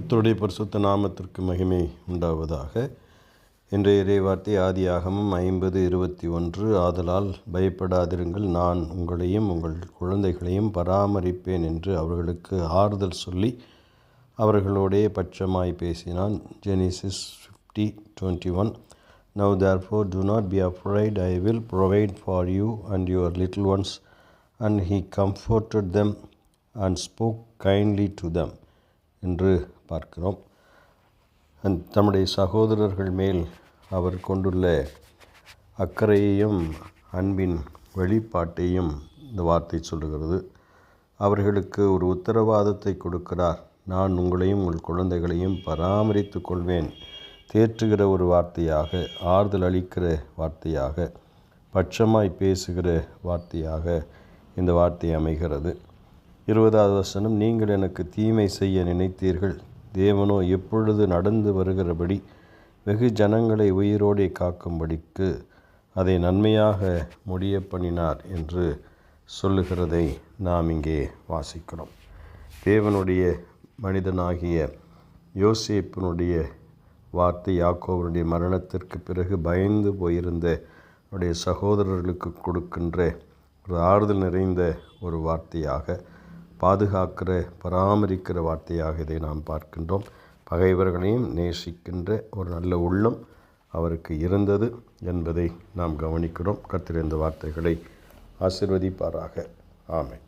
கத்தருடைய பரிசுத்த நாமத்திற்கு மகிமை உண்டாவதாக. இன்றைய இறைவார்த்தை ஆதியாகமம் ஐம்பது இருபத்தி ஒன்று. ஆதலால் பயப்படாதிருங்கள் நான் உங்களையும் உங்கள் குழந்தைகளையும் பராமரிப்பேன் என்று அவர்களுக்கு ஆறுதல் சொல்லி அவர்களோடே பட்சமாய் பேசினான். Genesis fifty twenty one now therefore do not be afraid I will provide for you and your little ones and he comforted them and spoke kindly to them என்று பார்க்கிறோம். அந் தம்முடைய சகோதரர்கள் மேல் அவர் கொண்டுள்ள அக்கறையையும் அன்பின் வெளிப்பாட்டையும் இந்த வார்த்தை சொல்லுகிறது. அவர்களுக்கு ஒரு உத்தரவாதத்தை கொடுக்கிறார். நான் உங்களையும் உங்கள் குழந்தைகளையும் பராமரித்து கொள்வேன். தேற்றுகிற ஒரு வார்த்தையாக ஆறுதல் அளிக்கிற வார்த்தையாக பட்சமாய் பேசுகிற வார்த்தையாக இந்த வார்த்தை அமைகிறது. இருபதாவது வசனம் நீங்கள் எனக்கு தீமை செய்ய நினைத்தீர்கள். தேவனோ எப்பொழுது நடந்து வருகிறபடி வெகு ஜனங்களை உயிரோடே காக்கும்படிக்கு அதை நன்மையாக முடிய பண்ணினார் என்று சொல்லுகிறதை நாம் இங்கே வாசிக்கிறோம். தேவனுடைய மனிதனாகிய யோசேப்பினுடைய வார்த்தை யாக்கோவனுடைய மரணத்திற்கு பிறகு பயந்து போயிருந்த அவருடைய சகோதரர்களுக்கு கொடுக்கின்ற ஒரு ஆறுதல் நிறைந்த ஒரு வார்த்தையாக பாதுகாக்கிற பராமரிக்கிற வார்த்தையாக இதை நாம் பார்க்கின்றோம். பகைவர்களையும் நேசிக்கின்ற ஒரு நல்ல உள்ளம் அவருக்கு இருந்தது என்பதை நாம் கவனிக்கிறோம். கர்த்தர் வார்த்தைகளை ஆசிர்வதிப்பாராக. ஆமை